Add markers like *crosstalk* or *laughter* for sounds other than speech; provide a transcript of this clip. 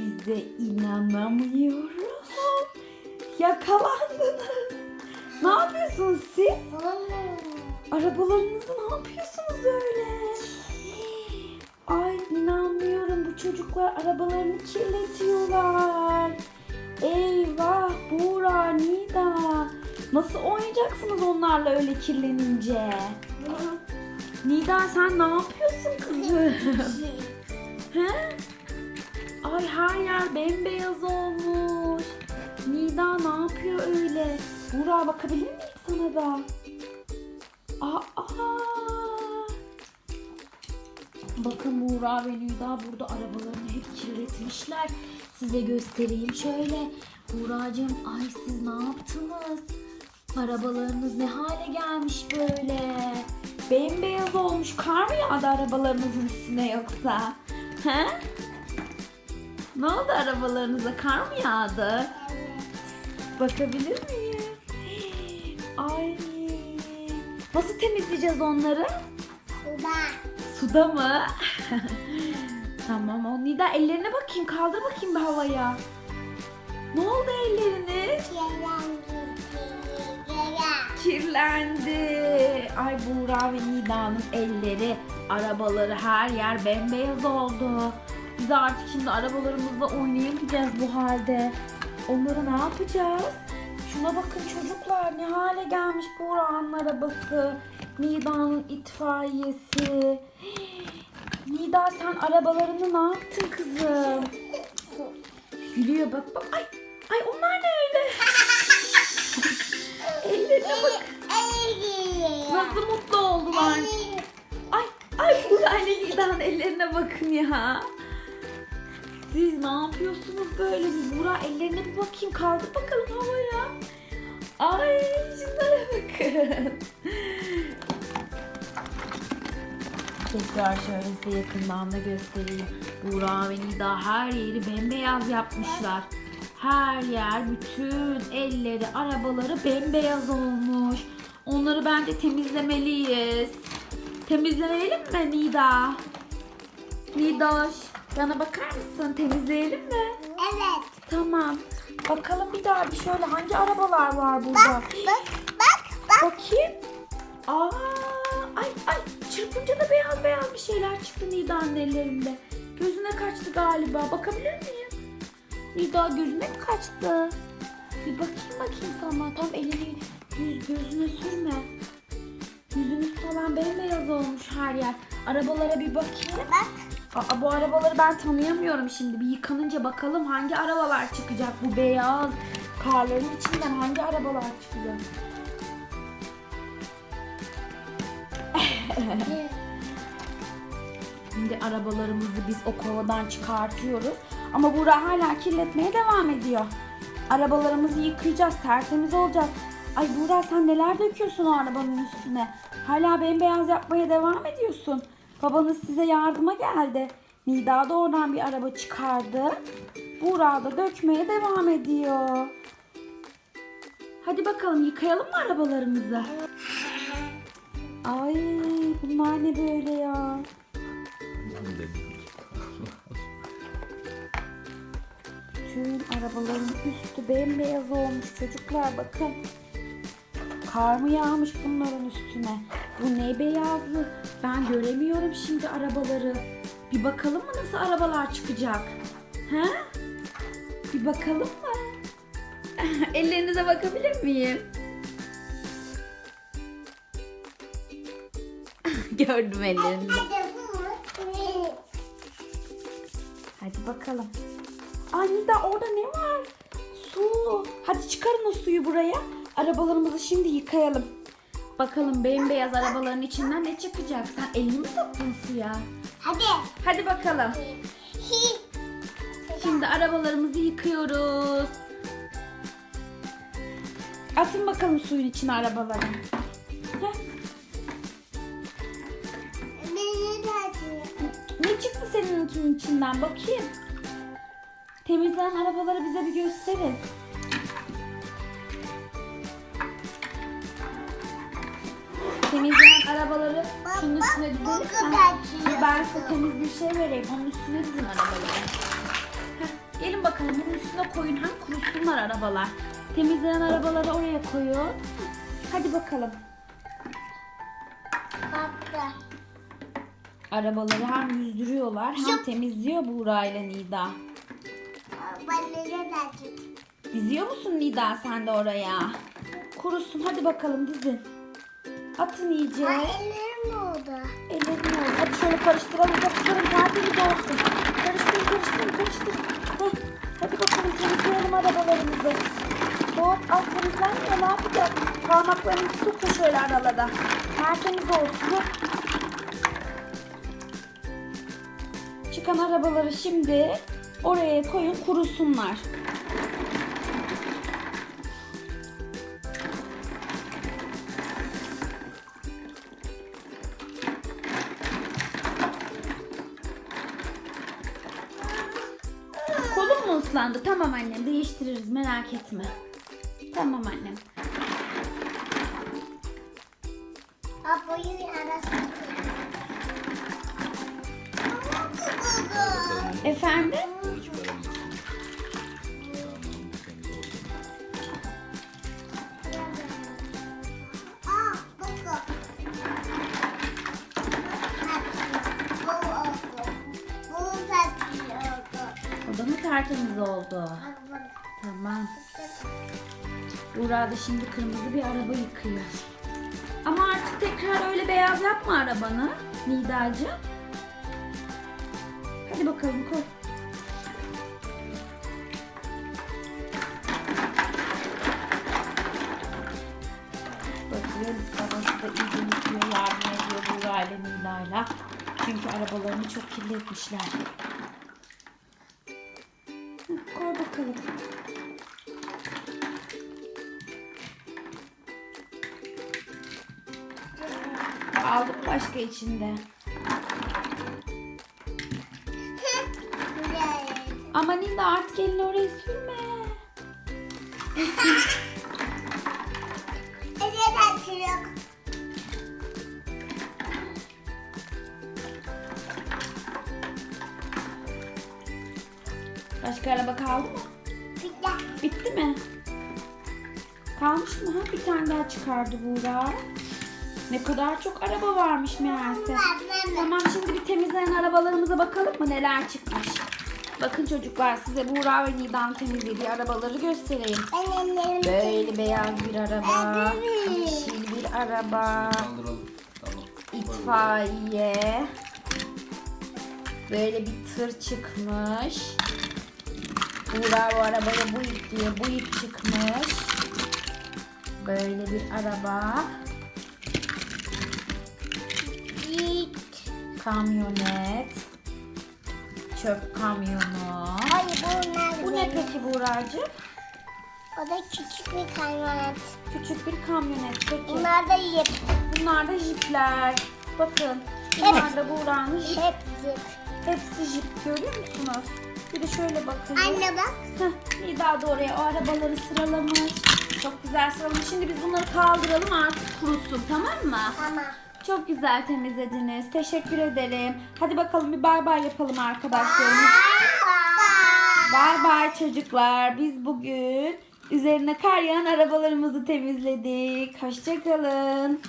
Size inanamıyorum. Yakalandınız. Ne yapıyorsunuz siz? Arabalarınızı ne yapıyorsunuz öyle? Ay inanmıyorum bu çocuklar arabalarını kirletiyorlar. Eyvah Buğra, Nida. Nasıl oynayacaksınız onlarla öyle kirlenince? Nida sen ne yapıyorsun kızım? *laughs* He? Ay her yer bembeyaz olmuş. Nida ne yapıyor öyle? Buğra bakabilir miyim sana da? Aa, Bakın Buğra ve Nida burada arabalarını hep kirletmişler. Size göstereyim şöyle. Buğracığım ay siz ne yaptınız? Arabalarınız ne hale gelmiş böyle? Bembeyaz olmuş. Kar mı yağdı arabalarınızın üstüne yoksa? He? Ne oldu arabalarınıza? Kar mı yağdı? Bakabilir miyim? Ay. Nasıl temizleyeceğiz onları? Suda mı? *laughs* tamam o Nida ellerine bakayım kaldır bakayım bir havaya. Ne oldu elleriniz? Kirlendi. Ay Buğra ve Nida'nın elleri, arabaları her yer bembeyaz oldu. Biz artık şimdi arabalarımızla oynayamayacağız bu halde. Onları ne yapacağız? Şuna bakın çocuklar ne hale gelmiş Buğra'nın arabası. Nida'nın itfaiyesi. *gasps* Nida sen arabalarını ne yaptın kızım? *laughs* Gülüyor bak bak. Ay, ay onlar ne öyle? *laughs* Ellerine bak. Nasıl mutlu oldular. Ay ay Buğra ile Nida'nın ellerine bakın ya. Siz ne yapıyorsunuz böyle? Bir Buğra ellerine bir bakayım. Kaldır bakalım havaya. Ay şunlara bakın. Tekrar şöyle size yakından da göstereyim. Buğra ve Nida her yeri bembeyaz yapmışlar. Her yer, bütün elleri, arabaları bembeyaz olmuş. Onları bence temizlemeliyiz. Temizlemeyelim mi Nida? Nidaş, bana bakar mısın? Temizleyelim mi? Evet. Tamam. Bakalım bir daha bir şöyle hangi arabalar var burada? Bak bak bak bak. Bakayım. Aa, ay ay çırpınca da beyaz beyaz bir şeyler çıktı Nida'nın ellerinde. Gözüne kaçtı galiba. Bakabilir miyim? Nida gözüne mi kaçtı? Bir bakayım bakayım sana. Tam elini yüz gözüne sürme. Yüzünüz falan bembeyaz olmuş her yer. Arabalara bir bakayım. Bak. Aa, bu arabaları ben tanıyamıyorum şimdi. Bir yıkanınca bakalım hangi arabalar çıkacak. Bu beyaz karların içinden hangi arabalar çıkacak. *laughs* Şimdi arabalarımızı biz o kovadan çıkartıyoruz. Ama Buğra hala kirletmeye devam ediyor. Arabalarımızı yıkayacağız, tertemiz olacağız. Ay Buğra sen neler döküyorsun o arabanın üstüne? Hala bembeyaz yapmaya devam ediyorsun. Babanız size yardıma geldi. Nida da oradan bir araba çıkardı. Buğra da dökmeye devam ediyor. Hadi bakalım yıkayalım mı arabalarımızı? Ay bunlar ne böyle ya? Bütün arabaların üstü bembeyaz olmuş çocuklar bakın. Kar mı yağmış bunların üstüne? Bu ne beyazlı? Ben göremiyorum şimdi arabaları. Bir bakalım mı nasıl arabalar çıkacak? He? Bir bakalım mı? *laughs* Ellerinize bakabilir miyim? *laughs* Gördüm ellerinizi. Hadi bakalım. Ay Nida orada ne var? Su. Hadi çıkarın o suyu buraya. Arabalarımızı şimdi yıkayalım. Bakalım bembeyaz arabaların içinden ne çıkacak? Sen elini mi soktun suya? Hadi. Hadi bakalım. Şimdi arabalarımızı yıkıyoruz. Atın bakalım suyun içine arabaları. Ne çıktı seninkinin içinden bakayım. Temizlenen arabaları bize bir gösterin. Arabaları şunun üstüne dizelim Dur ben size temiz bir şey vereyim. Onun üstüne dizin arabaları. Heh. Gelin bakalım bunun üstüne koyun. Hem kurusunlar arabalar. Temizlenen arabaları oraya koyun. Hadi bakalım. Baktı. Arabaları hem yüzdürüyorlar hem Yup. temizliyor Buğra ile Nida. Diziyor musun Nida sen de oraya? Kurusun hadi bakalım dizin. Atın iyice. Ay ellerim oldu. Ellerini al. Hadi şöyle karıştıralım. Karıştıralım tertemiz olsun. Karıştır karıştır karıştır. Heh. Hadi bakalım temizleyelim arabalarımızı. Hop al temizlenmiyor ne yapacağız? Parmaklarımızı sokun şöyle aralara. Tertemiz olsun. Çıkan arabaları şimdi oraya koyun kurusunlar. Islandı? Tamam annem değiştiririz merak etme. Tamam annem. Efendim? Tertemiz oldu? Tamam. Buğra da şimdi kırmızı bir araba yıkıyor. Ama artık tekrar öyle beyaz yapma arabanı Nidacığım. Hadi bakalım koy. Bakıyor babası da yıkıyor, yardım ediyor Buğra ile Nida'yla. Çünkü arabalarını çok kirletmişler. Başka içinde. *laughs* Ama Nida artık elini oraya sürme. *laughs* Başka araba kaldı mı? Güzel. Bitti mi? Kalmış mı? Ha, bir tane daha çıkardı Buğra. Ne kadar çok araba varmış meğerse. Tamam şimdi bir temizlenen arabalarımıza bakalım mı neler çıkmış. Bakın çocuklar size Buğra ve Nida'nın temizlediği arabaları göstereyim. Böyle beyaz bir araba, yeşil bir araba, Kaldıralım. Tamam. itfaiye. Böyle bir tır çıkmış. Buğra bu arabaya bu ip diyor. Bu ip çıkmış. Böyle bir araba. Kamyonet. Çöp kamyonu. Hayır bunlar Bu ne peki Buğra'cığım? O da küçük bir kamyonet. Küçük bir kamyonet peki. Bunlar da yip. Bunlar da jipler. Bakın. Bunlar da Buğra'nın jip. Hep zip. Hepsi jip görüyor musunuz? Bir de şöyle bakın. Anne bak. Heh, Nida da oraya o arabaları sıralamış. Çok güzel sıralamış. Şimdi biz bunları kaldıralım artık kurusun tamam mı? Tamam. Çok güzel temizlediniz. Teşekkür ederim. Hadi bakalım bir bay bay yapalım arkadaşlarımız. Bay bay çocuklar. Biz bugün üzerine kar yağan arabalarımızı temizledik. Hoşçakalın.